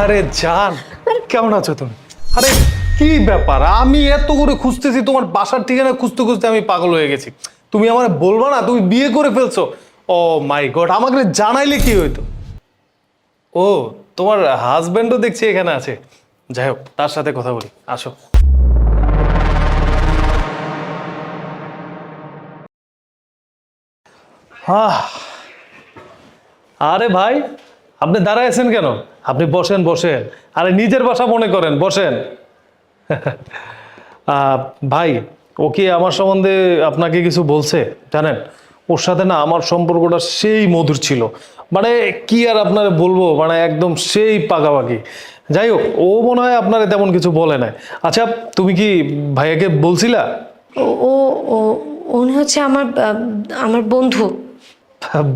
আরে জান, কেমন আছো তুমি? আরে কি ব্যাপার? আমি এত করে খুঁজতেছি, তোমার বাসার ঠিকানা খুঁজতে খুঁজতে আমি পাগল হয়ে গেছি। তুমি আমার বলবা না, তুমি বিয়ে করে ফেলছো। ও মাই গড, আমাকে জানাইলে কি হইতো? ও, তোমার হাজবেন্ডও দেখছি এখানে আছে। যাই হোক, তার সাথে কথা বলি। আসো। আরে ভাই, আপনি দাঁড়ায় আছেন কেন? আপনি বসেন বসেন। আরে নিজের বাসা মনে করেন বসেন। ভাই ও কি আমার সম্বন্ধে আপনাকে কিছু বলছে? জানেন ওর সাথে না আমার সম্পর্কটা সেই মধুর ছিল। মানে কি আর আপনার বলব? মানে একদম সেই পাকাপাকি যাই হোক ও মনে হয় আপনারে তেমন কিছু বলে নাই। আচ্ছা তুমি কি ভাইয়াকে বলছিলা? ও ও উনি হচ্ছে আমার আমার বন্ধু।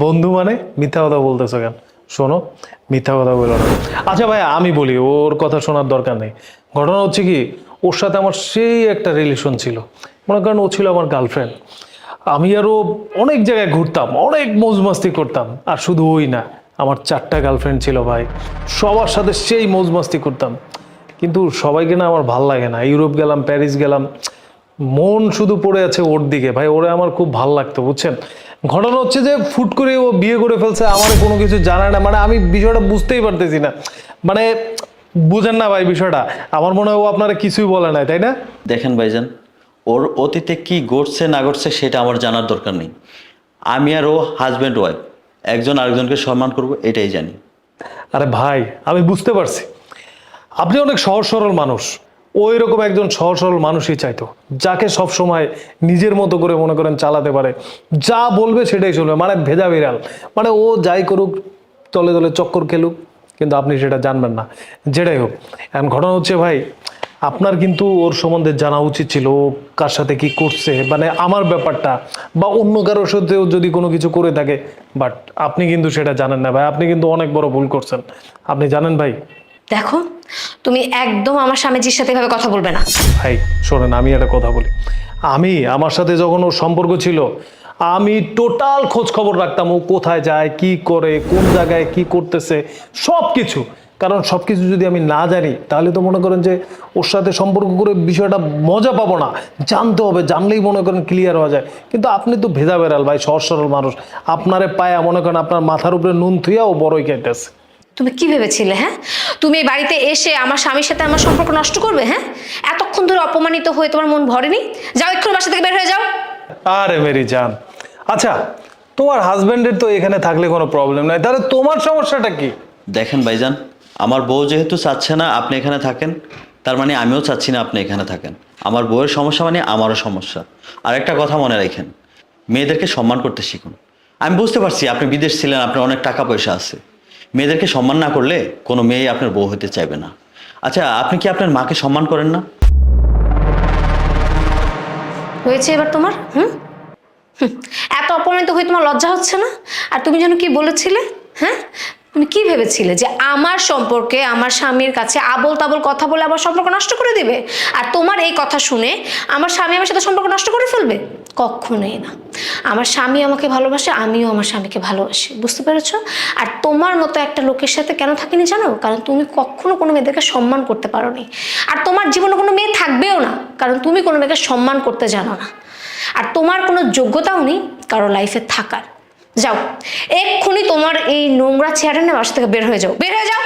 বন্ধু মানে? মিথ্যা কথা বলতেছো কেন? শোনো, মিথ্যা কথা বলো না। আচ্ছা ভাই আমি বলি, ওর কথা শোনার দরকার নেই। ঘটনা হচ্ছে কি, ওর সাথে আমার সেই একটা রিলেশন ছিল। মনে করেন ও ছিল আমার গার্লফ্রেন্ড আমি আরও অনেক জায়গায় ঘুরতাম, অনেক মৌজ মাস্তি করতাম, আর শুধু ওই না, আমার চারটা গার্লফ্রেন্ড ছিল ভাই। সবার সাথে সেই মৌজ মাস্তি করতাম। কিন্তু সবাইকে না আমার ভালো লাগে না। ইউরোপ গেলাম, প্যারিস গেলাম, মন শুধু পড়ে আছে ওর দিকে। ভাই, ওরা আমার খুব ভালো লাগতো, বুঝছেন? ঘটনা হচ্ছে যে ফুট করে ও বিয়ে করে ফেলছে আমার কোনো কিছু জানা না। মানে আমি বিষয়টা বুঝতেই পারতেছি না। মানে বুঝেন না ভাই বিষয়টা। আমার মনে হয় ও আপনারা কিছুই বলে নাই তাই না? দেখেন ভাইজান ওর অতীতে কি ঘটছে না ঘটছে সেটা আমার জানার দরকার নেই। আমি আর ও হাজব্যান্ড ওয়াইফ একজন আরেকজনকে সম্মান করব এটাই জানি। আরে ভাই আমি বুঝতে পারছি। আপনি অনেক সহজ সরল মানুষ। ওই রকম একজন সহজ সরল মানুষই চাইতো, যাকে সব সময় নিজের মতো করে মনে করেন চালাতে পারে। যা বলবে সেটাই চলবে মানে ভেজা বিড়াল। মানে ও যাই করুক, তলে তলে চক্কর খেলুক, কিন্তু আপনি সেটা জানবেন না। যেটাই হোক, এখন ঘটনা হচ্ছে ভাই, আপনার কিন্তু ওর সম্বন্ধে জানা উচিত ছিল কার সাথে কি করছে মানে আমার ব্যাপারটা, বা অন্য কারোর সাথেও যদি কোনো কিছু করে থাকে বাট আপনি কিন্তু সেটা জানেন না ভাই, আপনি কিন্তু অনেক বড় ভুল করছেন। আপনি জানেন ভাই? দেখো তুমি একদম আমার স্বামীজির সাথে এভাবে কথা বলবে না। ভাই, শোনেন, আমি একটা কথা বলি। আমি, আমার সাথে যখন ওর সম্পর্ক ছিল, আমি টোটাল খোঁজ খবর রাখতাম, ও কোথায় যায়, কি করে, কোন জায়গায় কি করতেছে সব কিছু কারণ সব কিছু যদি আমি না জানি, তাহলে তো মনে করেন যে ওর সাথে সম্পর্ক করে বিষয়টা মজা পাবো না। জানতে হবে, জানলেই মনে করেন ক্লিয়ার হওয়া যায়। কিন্তু আপনি তো ভেজা বেড়াল ভাই, সহজ সরল মানুষ। আপনারে পায়া মনে করেন আপনার মাথার উপরে নুন থুইয়া ও বড়ই কেটেছে তুমি কি ভেবেছিলে হ্যাঁ? তুমি এই বাড়িতে এসে আমার স্বামীর সাথে আমার সম্পর্ক নষ্ট করবে হ্যাঁ? এতক্ষণ ধরে অপমানিত হয়ে তোমার মন ভরেনি? যাও এক্ষুনি বাসা থেকে বের হয়ে যাও। আরে মেরি জান। আচ্ছা তোমার হাজবেন্ডের তো এখানে থাকলে কোনো প্রবলেম নাই। তাহলে তোমার সমস্যাটা কি? দেখেন ভাইজান আমার বউ যেহেতু চাচ্ছে না আপনি এখানে থাকেন তার মানে আমিও চাচ্ছি না আপনি এখানে থাকেন। আমার বউয়ের সমস্যা মানে আমারও সমস্যা। আর একটা কথা মনে রাখেন মেয়েদেরকে সম্মান করতে শিখুন। আমি বুঝতে পারছি আপনি বিদেশ ছিলেন আপনার অনেক টাকা পয়সা আছে। মেয়েদেরকে সম্মান না করলে কোনো মেয়ে আপনার বউ হতে চাইবে না। আচ্ছা আপনি কি আপনার মাকে সম্মান করেন না? হয়েছে এবার তোমার? হুম। এত অপমানিত হয়ে তোমার লজ্জা হচ্ছে না? আর তুমি যেন কি বলেছিলে? হ্যাঁ? তুমি কি ভেবেছিলে যে আমার সম্পর্কে আমার স্বামীর কাছে আবল তাবল কথা বলে আমার সম্পর্ক নষ্ট করে দেবে? আর তোমার এই কথা শুনে আমার স্বামী আমার সাথে সম্পর্ক নষ্ট করে ফেলবে? কখনোই না। আমার স্বামী আমাকে ভালোবাসে, আমিও আমার স্বামীকে ভালোবাসি। বুঝতে পেরেছ? আর তোমার মতো একটা লোকের সাথে কেন থাকিনি জানো? কারণ তুমি কখনো কোনো মেয়েদেরকে সম্মান করতে পারোনি। আর তোমার জীবনে কোনো মেয়ে থাকবেও না, কারণ তুমি কোনো মেয়েকে সম্মান করতে জানো না। আর তোমার কোনো যোগ্যতাও নেই কারও লাইফে থাকার। যাও, এক্ষুনি তোমার এই নোংরা চেয়ারে না বাসা থেকে বের হয়ে যাও। বের হয়ে যাও।